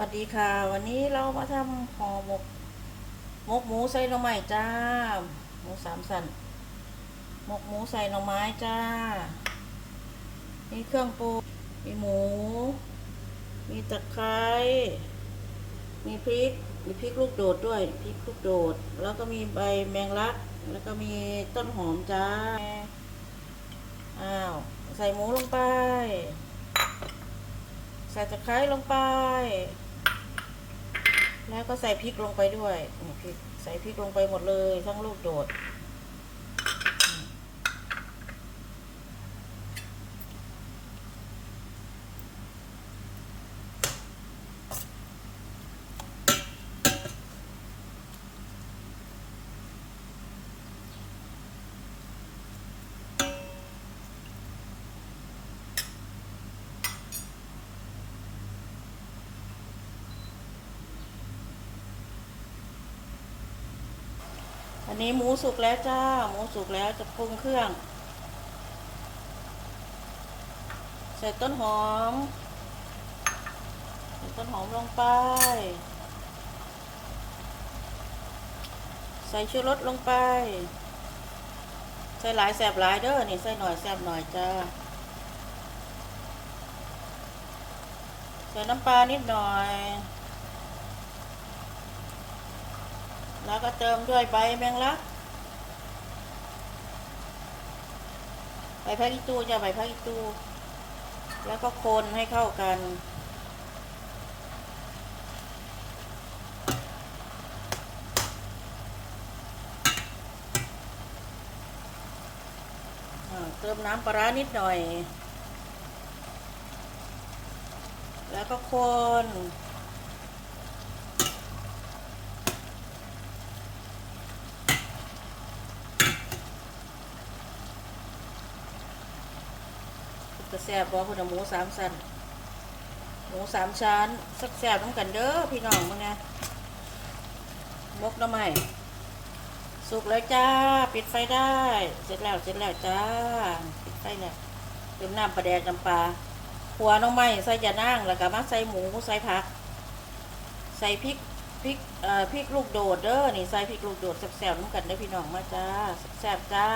วัสดีค่ะ วันนี้เรามาทำห่อหมกหมกหมูใส่หน่อไม้จ้า หมูสามสันหมกหมูใส่หน่อไม้จ้า มีเครื่องปรุงมีหมู มีตะไคร้มีพริก มีพริกลูกโดดด้วยพริกลูกโดด แล้วก็มีใบแมงลัก แล้วก็มีต้นหอมจ้าอ้าวใส่หมูลงไป ใส่ตะไคร้ลงไป แล้วก็ใส่พริกลงไปด้วยพริกใส่พริกลงไปหมดเลย ทั้งลูกโดด อันนี้หมูสุกแล้วจ้า หมูสุกแล้วจะปรุงเครื่อง ใส่ต้นหอม ใส่ต้นหอมลงไป ใส่ชูรสลงไป ใส่หลายแสบหลายเด้อ นี่ใส่หน่อยแสบหน่อยจ้า ใส่น้ำปลานิดหน่อย แล้วก็เติมด้วยใบแมงลัก ใบพักอีตูจะใบพักอีตู แล้วก็คนให้เข้ากันเติมน้ำปลาร้านิดหน่อย แล้วก็คน ก็แซ่บบ่คุณหมูสามสันหมูสามชั้นสักแซ่บต้องกันเด้อพี่น้องมึงไงมกน้ำใหม่สุกแล้วจ้า ปิดไฟได้ เสร็จแล้วเสร็จแล้วจ้า ปิดไฟแล้วเติมน้ำปลาแดกน้ำปลาหัวน้องไม้ใส่ยานั่งแล้วก็มาใส่หมูใส่ผัก ใส่พริกพริกเอ่อพริกลูกโดดเด้อนี่ใส่พริกลูกโดดแซ่บๆน้ำกันเด้อพี่น้องมาจ้าแซ่บจ้า